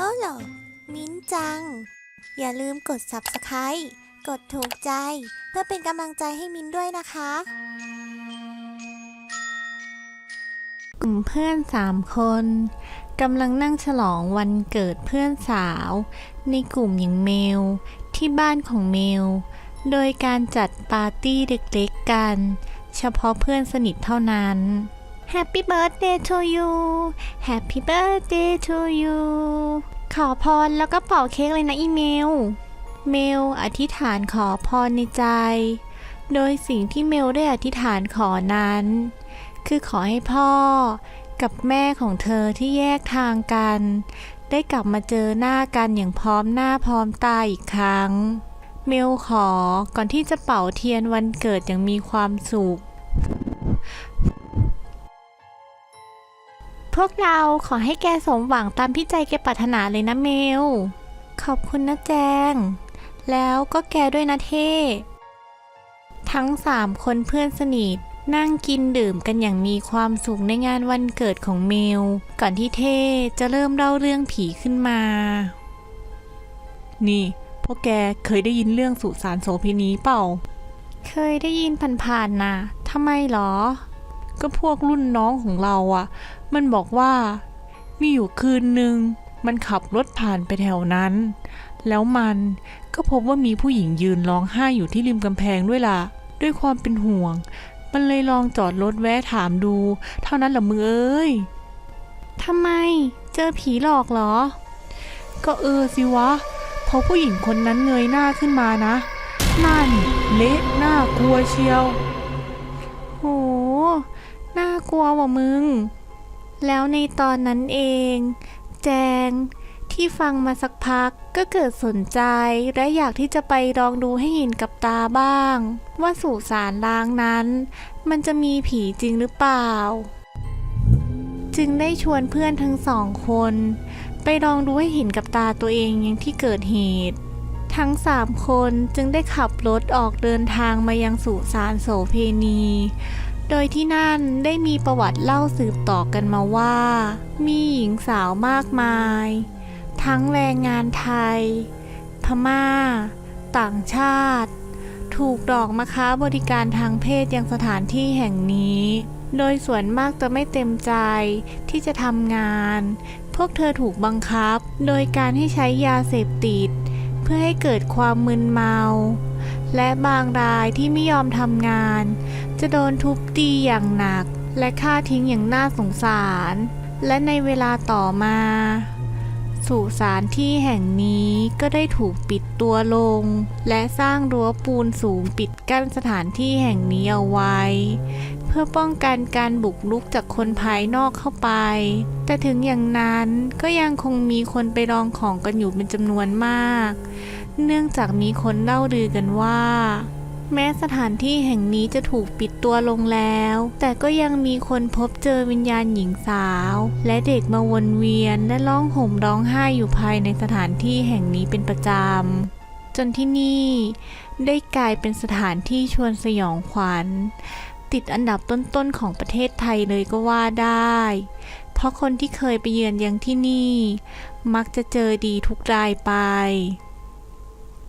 ฮัลโหลมิ้นจัง อย่าลืมกด subscribe กดถูกใจ เพื่อเป็นกำลังใจให้มิ้นด้วยนะคะ กลุ่มเพื่อนสามคนกำลังนั่งฉลองวันเกิดเพื่อนสาว ในกลุ่มอย่างเมล ที่บ้านของเมล โดยการจัดปาร์ตี้เล็กๆกัน เฉพาะเพื่อนสนิทเท่านั้น Happy birthday to you Happy birthday to you ขอพรแล้วก็เป่าเค้กเลยนะอีเมล เมลอธิษฐานขอพรในใจ โดยสิ่งที่เมลได้อธิษฐานขอนั้น คือขอให้พ่อกับแม่ของเธอที่แยกทางกัน ได้กลับมาเจอหน้ากันอย่างพร้อมหน้าพร้อมตาอีกครั้ง เมลขอก่อนที่จะเป่าเทียนวันเกิดอย่างมีความสุข พวกเราขอให้แกสมหวังตามที่ใจแกปรารถนาเลยนะเมล ขอบคุณนะแจง แล้วก็แกด้วยนะเท่ทั้งสามคนเพื่อนสนิทนั่งกินดื่มกันอย่างมีความสุขในงานวันเกิดของเมล ก่อนที่เท่จะเริ่มเล่าเรื่องผีขึ้นมา นี่พวกแกเคยได้ยินเรื่องสุสานโสเภณีเปล่า เคยได้ยินผ่านๆนะทำไมหรอ ก็พวกรุ่นน้องของเราอะ่ะ มันบอกว่า มีอยู่คืนหนึ่งมันขับรถผ่านไปแถวนั้น แล้วมันก็พบว่ามีผู้หญิงยืนร้องไห้อยู่ที่ริมกำแพงด้วยล่ะ ด้วยความเป็นห่วง มันเลยลองจอดรถแวะถามดู เท่านั้นแหละมึงเอ้ยทำไม เจอผีหลอกเหรอ ก็เออสิวะ พอผู้หญิงคนนั้นเงยหน้าขึ้นมานะ นั่น เละน่ากลัวเชียว โห น่ากลัวว่ะมึง แล้วในตอนนั้นเอง แจง ที่ฟังมาสักพักก็เกิดสนใจและอยากที่จะไปลองดูให้เห็นกับตาบ้าง ว่าสุสานล้างนั้น มันจะมีผีจริงหรือเปล่า จึงได้ชวนเพื่อนทั้งสองคน ไปลองดูให้เห็นกับตาตัวเองอย่างที่เกิดเหตุ ทั้งสามคนจึงได้ขับรถออกเดินทางมายังสุสานโสเพณี โดยที่นั่นได้มีประวัติเล่าสืบต่อกันมาว่า มีหญิงสาวมากมาย ทั้งแรงงานไทย พม่า ต่างชาติ ถูกดอกมาค้าบริการทางเพศยังสถานที่แห่งนี้ โดยส่วนมากจะไม่เต็มใจที่จะทำงาน พวกเธอถูกบังคับ โดยการให้ใช้ยาเสพติด เพื่อให้เกิดความมึนเมา และบางรายที่ไม่ยอมทำงาน จะโดนทุบตีอย่างหนัก และฆ่าทิ้งอย่างน่าสงสาร และในเวลาต่อมาสุสานที่แห่งนี้ก็ได้ถูกปิดตัวลง และสร้างรั้วปูนสูงปิดกั้นสถานที่แห่งนี้เอาไว้ เพื่อป้องกันการบุกรุกจากคนภายนอกเข้าไป แต่ถึงอย่างนั้นก็ยังคงมีคนไปลองของกันอยู่เป็นจำนวนมาก เนื่องจากมีคนเล่าลือกันว่า แม้สถานที่แห่งนี้จะถูกปิดตัวลงแล้ว แต่ก็ยังมีคนพบเจอวิญญาณหญิงสาว และเด็กมาวนเวียนและร้องห่มร้องไห้อยู่ภายในสถานที่แห่งนี้เป็นประจำ จนที่นี่ได้กลายเป็นสถานที่ชวนสยองขวัญ ติดอันดับต้นๆของประเทศไทยเลยก็ว่าได้ เพราะคนที่เคยไปเยือนยังที่นี่ มักจะเจอดีทุกรายไป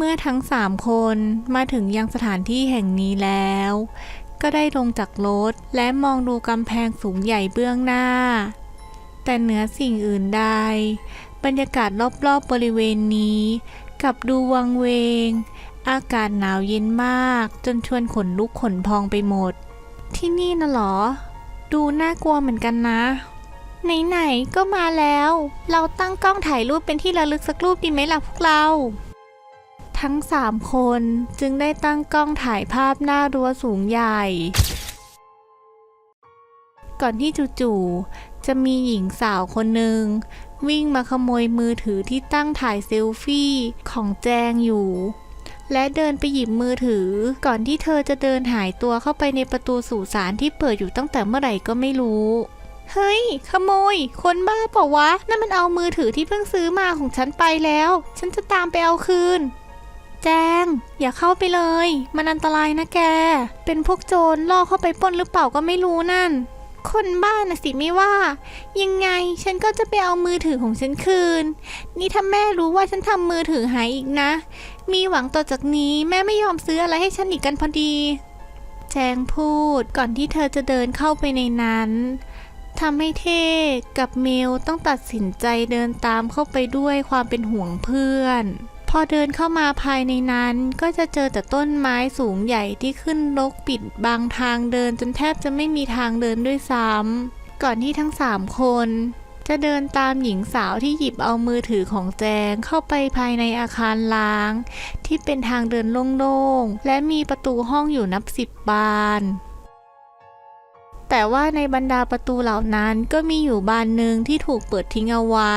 เมื่อทั้งสามคนมาถึงยังสถานที่แห่งนี้แล้ว ก็ได้ลงจากรถและมองดูกำแพงสูงใหญ่เบื้องหน้า แต่เหนือสิ่งอื่นใด บรรยากาศรอบๆบบริเวณนี้กลับดูวังเวง อากาศหนาวเย็นมาก จนชวนขนลุกขนพองไปหมด ที่นี่น่ะหรอ ดูน่ากลัวเหมือนกันนะ ไหน ๆ ก็มาแล้ว เราตั้งกล้องถ่ายรูปเป็นที่ระลึกสักรูปดีไหมล่ะพวกเรา ทั้งสามคนจึงได้ตั้งกล้องถ่ายภาพหน้ารั้วสูงใหญ่ ก่อนที่จู่ๆจะมีหญิงสาวคนหนึ่งวิ่งมาขโมยมือถือที่ตั้งถ่ายเซลฟี่ของแจงอยู่ และเดินไปหยิบมือถือ ก่อนที่เธอจะเดินหายตัวเข้าไปในประตูสู่สารที่เปิดอยู่ตั้งแต่เมื่อไหร่ก็ไม่รู้ เฮ้ย ขโมย คนบ้าเปล่าวะ นั่นมันเอามือถือที่เพิ่งซื้อมาของฉันไปแล้ว ฉันจะตามไปเอาคืน แจง อย่าเข้าไปเลย มันอันตรายนะแก เป็นพวกโจรล่อเข้าไปปล้นหรือเปล่าก็ไม่รู้นั่น คนบ้านนะสิไม่ว่า ยังไงฉันก็จะไปเอามือถือของฉันคืน นี่ถ้าแม่รู้ว่าฉันทำมือถือหายอีกนะ มีหวังต่อจากนี้แม่ไม่ยอมซื้ออะไรให้ฉันอีกกันพอดี แจงพูดก่อนที่เธอจะเดินเข้าไปในนั้นทำให้เท่กับเมลต้องตัดสินใจเดินตามเข้าไปด้วยความเป็นห่วงเพื่อน พอเดินเข้ามาภายในนั้นก็จะเจอแต่ต้นไม้สูงใหญ่ที่ขึ้นรกปิดบางทางเดินจนแทบจะไม่มีทางเดินด้วยซ้ำก่อนที่ทั้งสามคน จะเดินตามหญิงสาวที่หยิบเอามือถือของแจงเข้าไปภายในอาคารล้าง ที่เป็นทางเดินโล่งๆ และมีประตูห้องอยู่นับสิบบานแต่ว่าในบรรดาประตูเหล่านั้นก็มีอยู่บานหนึ่งที่ถูกเปิดทิ้งเอาไว้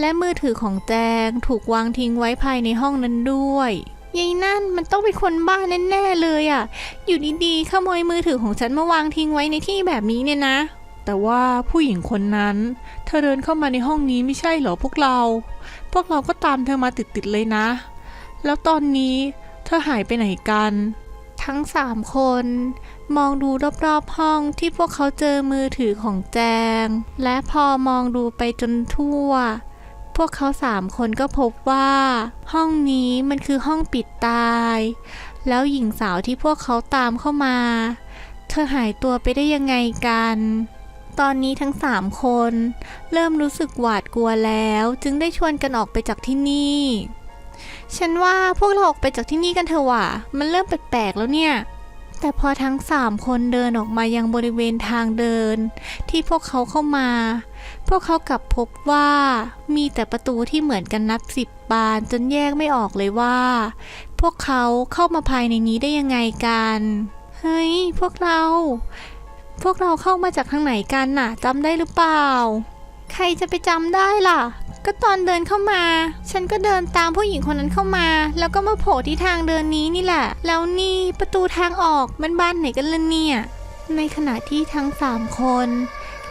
และมือถือของแจงถูกวางทิ้งไว้ภายในห้องนั้นด้วยยายนั่นมันต้องเป็นคนบ้าแน่ๆเลยอะ่ะ อยู่ดีๆขโมยมือถือของฉันมาวางทิ้งไว้ในที่แบบนี้เนี่ยนะ แต่ว่าผู้หญิงคนนั้น เธอเดินเข้ามาในห้องนี้ไม่ใช่เหรอพวกเรา พวกเราก็ตามเธอมาติดๆเลยนะ แล้วตอนนี้เธอหายไปไหนกัน ทั้งสามคน มองดูรอบๆห้องที่พวกเขาเจอมือถือของแจง และพอมองดูไปจนทั่ว พวกเขาสามคนก็พบว่า ห้องนี้มันคือห้องปิดตาย แล้วหญิงสาวที่พวกเขาตามเข้ามา เธอหายตัวไปได้ยังไงกัน ตอนนี้ทั้งสามคน เริ่มรู้สึกหวาดกลัวแล้วจึงได้ชวนกันออกไปจากที่นี่ ฉันว่าพวกเราออกไปจากที่นี่กันเถอะว่ะ มันเริ่มแปลกๆแล้วเนี่ยแต่พอทั้งสามคนเดินออกมายังบริเวณทางเดิน ที่พวกเขาเข้ามา พวกเขากลับพบว่ามีแต่ประตูที่เหมือนกันนับสิบบานจนแยกไม่ออกเลยว่า พวกเขาเข้ามาภายในนี้ได้ยังไงกัน เฮ้ย พวกเรา พวกเราเข้ามาจากทางไหนกันน่ะจำได้หรือเปล่า ใครจะไปจำได้ล่ะ ก็ตอนเดินเข้ามา ฉันก็เดินตามผู้หญิงคนนั้นเข้ามา แล้วก็มาโผล่ที่ทางเดินนี้นี่แหละ แล้วนี่ประตูทางออกมันบานไหนกันล่ะเนี่ย ในขณะที่ทั้งสามคน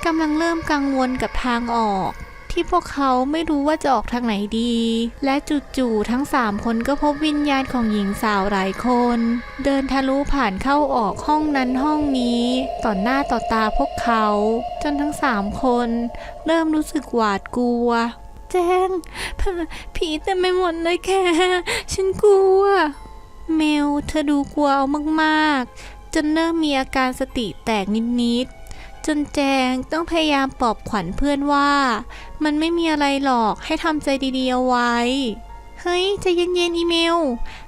กำลังเริ่มกังวลกับทางออก ที่พวกเขาไม่รู้ว่าจะออกทางไหนดี และจู่ๆทั้งสามคนก็พบวิญญาณของหญิงสาวหลายคน เดินทะลุผ่านเข้าออกห้องนั้นห้องนี้ ต่อหน้าต่อตาพวกเขา จนทั้งสามคน เริ่มรู้สึกหวาดกลัว แจ้งผีเต็มไปหมดเลยแค่ฉันกลัว เมลเธอดูกลัวเอามากๆจนเริ่มมีอาการสติแตกนิดๆ จนแจงต้องพยายามปลอบขวัญเพื่อนว่า มันไม่มีอะไรหรอกให้ทำใจดีๆเอาไว้ เฮ้ยใจเย็นๆอีเมล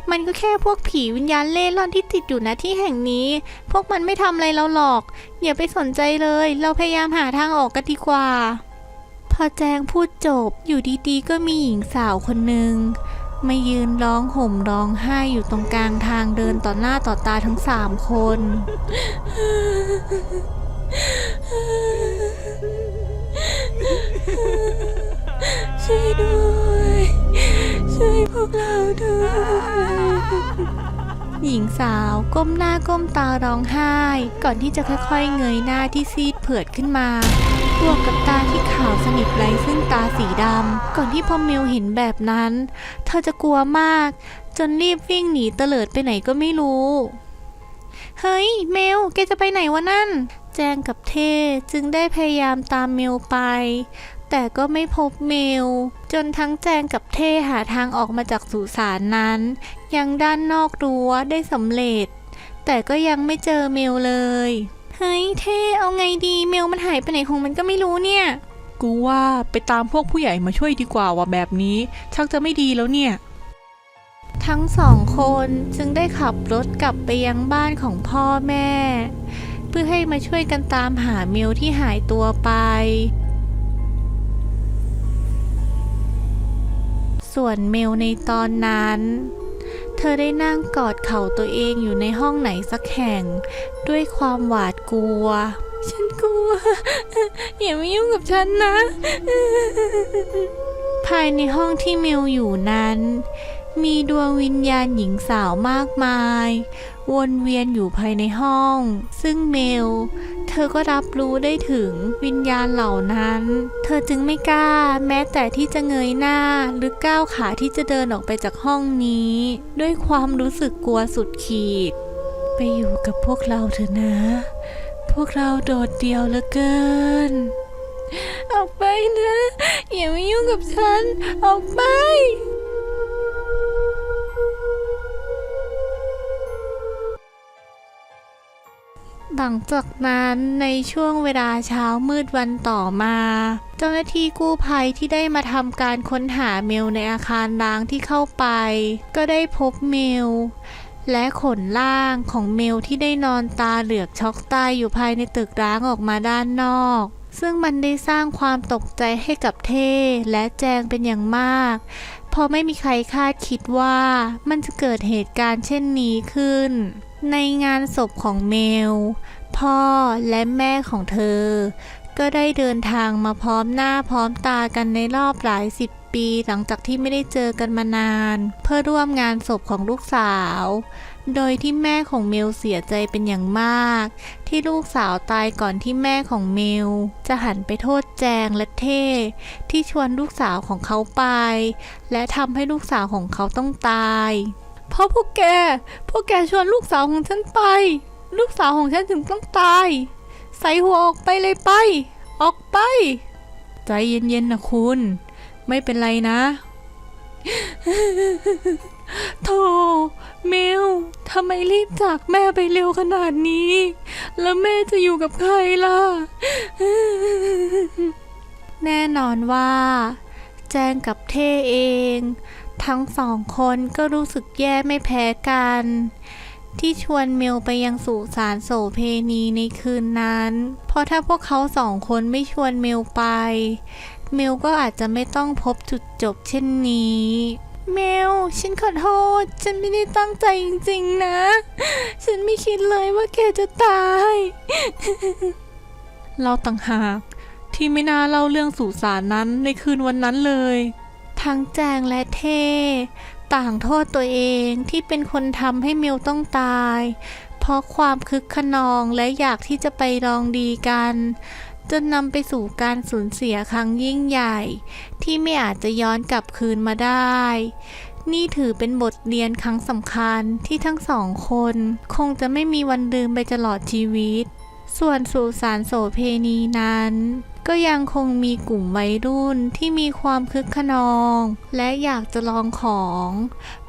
มันก็แค่พวกผีวิญญาณเล่ร่อนที่ติดอยู่ณที่แห่งนี้ พวกมันไม่ทำอะไรเราหรอก อย่าไปสนใจเลย เราพยายามหาทางออกกันดีกว่า พอแจงพูดจบอยู่ดีๆ ก็มีหญิงสาวคนหนึ่งมายืนร้องห่มร้องไห้อยู่ตรงกลางทางเดินต่อหน้าต่อตาทั้งสามคน ช่วยด้วย ช่วยพวกเราด้วย หญิงสาวก้มหน้าก้มตาร้องไห้ ก่อนที่จะค่อยๆเงยหน้าที่ซีดเผือดขึ้นมาบวกกับตาที่ขาวสนิทไร้ซึ่งตาสีดำ ก่อนที่พอเมลเห็นแบบนั้น เธอจะกลัวมาก จนรีบวิ่งหนีเตลิดไปไหนก็ไม่รู้ เฮ้ย เมลแกจะไปไหนวะนั่น แจงกับเทจึงได้พยายามตามเมลไป แต่ก็ไม่พบเมล จนทั้งแจงกับเท่หาทางออกมาจากสุสานนั้น ยังด้านนอกรั้วได้สำเร็จ แต่ก็ยังไม่เจอเมลเลยเฮ้ยเท่เอาไงดีเมลมันหายไปไหนของมันก็ไม่รู้เนี่ย กูว่าไปตามพวกผู้ใหญ่มาช่วยดีกว่าว่ะแบบนี้ ชักจะไม่ดีแล้วเนี่ย ทั้งสองคนจึงได้ขับรถกลับไปยังบ้านของพ่อแม่เพื่อให้มาช่วยกันตามหาเมลที่หายตัวไป ส่วนเมลในตอนนั้น เธอได้นั่งกอดเข่าตัวเองอยู่ในห้องไหนสักแห่ง ด้วยความหวาดกลัว ฉันกลัว อย่ามายุ่งกับฉันนะ ภายในห้องที่เมลอยู่นั้น มีดวงวิญญาณหญิงสาวมากมาย วนเวียนอยู่ภายในห้อง ซึ่งเมล เธอก็รับรู้ได้ถึงวิญญาณเหล่านั้น เธอจึงไม่กล้า แม้แต่ที่จะเงยหน้าหรือก้าวขาที่จะเดินออกไปจากห้องนี้ ด้วยความรู้สึกกลัวสุดขีด ไปอยู่กับพวกเราเถอะนะ พวกเราโดดเดี่ยวเหลือเกินออกไปนะ อย่ามายุ่งกับฉัน ออกไป หลังจากนั้นในช่วงเวลาเช้ามืดวันต่อมา เจ้าหน้าที่กู้ภัยที่ได้มาทำการค้นหาเมลในอาคารร้างที่เข้าไป ก็ได้พบเมลและขนล่างของเมลที่ได้นอนตาเหลือกช็อกตายอยู่ภายในตึกร้างออกมาด้านนอก ซึ่งมันได้สร้างความตกใจให้กับเท่และแจงเป็นอย่างมากเพราะไม่มีใครคาดคิดว่ามันจะเกิดเหตุการณ์เช่นนี้ขึ้น ในงานศพของเมล พ่อและแม่ของเธอ ก็ได้เดินทางมาพร้อมหน้าพร้อมตากันในรอบหลายสิบปีหลังจากที่ไม่ได้เจอกันมานาน เพื่อร่วมงานศพของลูกสาว โดยที่แม่ของเมลเสียใจเป็นอย่างมาก ที่ลูกสาวตายก่อนที่แม่ของเมล จะหันไปโทษแจงและเท่ที่ชวนลูกสาวของเขาไป และทำให้ลูกสาวของเขาต้องตาย เพราะพวกแก พวกแกชวนลูกสาวของฉันไป ลูกสาวของฉันถึงต้องตาย ใส่หัวออกไปเลยไป ออกไป ใจเย็นๆนะคุณ ไม่เป็นไรนะโธ่เมลทำไมรีบจากแม่ไปเร็วขนาดนี้ แล้วแม่จะอยู่กับใครล่ะ แน่นอนว่า แจงกับเท่เอง ทั้งสองคนก็รู้สึกแย่ไม่แพ้กัน ที่ชวนเมลไปยังสุสานโสเพณีในคืนนั้น เพราะถ้าพวกเขาสองคนไม่ชวนเมลไป เมลก็อาจจะไม่ต้องพบจุดจบเช่นนี้เมล ฉันขอโทษ ฉันไม่ได้ตั้งใจจริงๆนะ ฉันไม่คิดเลยว่าแกจะตาย เราต่างหากที่ไม่น่าเล่าเรื่องสู่สารนั้นในคืนวันนั้นเลย ทั้งแจงและเท่ต่างโทษตัวเองที่เป็นคนทำให้มิวต้องตาย เพราะความคึกขนองและอยากที่จะไปลองดีกัน จนนำไปสู่การสูญเสียครั้งยิ่งใหญ่ ที่ไม่อาจจะย้อนกลับคืนมาได้ นี่ถือเป็นบทเรียนครั้งสำคัญที่ทั้งสองคน คงจะไม่มีวันลืมไปตลอดชีวิต ส่วนสุสานโสเพณีนั้น ก็ยังคงมีกลุ่มวัยรุ่นที่มีความคึกขนอง และอยากจะลองของ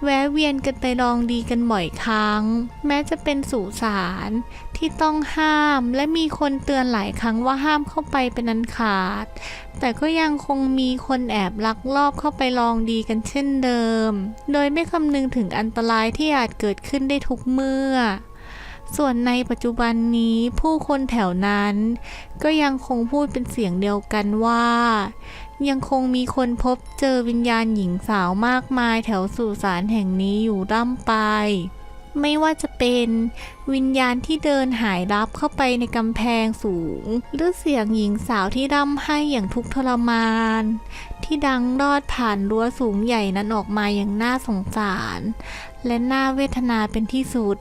แวะเวียนกันไปลองดีกันบ่อยครั้ง แม้จะเป็นสุสานที่ต้องห้ามและมีคนเตือนหลายครั้งว่าห้ามเข้าไปเป็นอันขาด แต่ก็ยังคงมีคนแอบลักลอบเข้าไปลองดีกันเช่นเดิม โดยไม่คำนึงถึงอันตรายที่อาจเกิดขึ้นได้ทุกเมื่อ ส่วนในปัจจุบันนี้ผู้คนแถวนั้น ก็ยังคงพูดเป็นเสียงเดียวกันว่า ยังคงมีคนพบเจอวิญญาณหญิงสาวมากมายแถวสุสานแห่งนี้อยู่ร่ำไป ไม่ว่าจะเป็นวิญญาณที่เดินหายลับเข้าไปในกำแพงสูง หรือเสียงหญิงสาวที่ร่ำไห้อย่างทุกข์ทรมาน ที่ดังรอดผ่านรั้วสูงใหญ่นั้นออกมาอย่างน่าสงสาร และน่าเวทนาเป็นที่สุด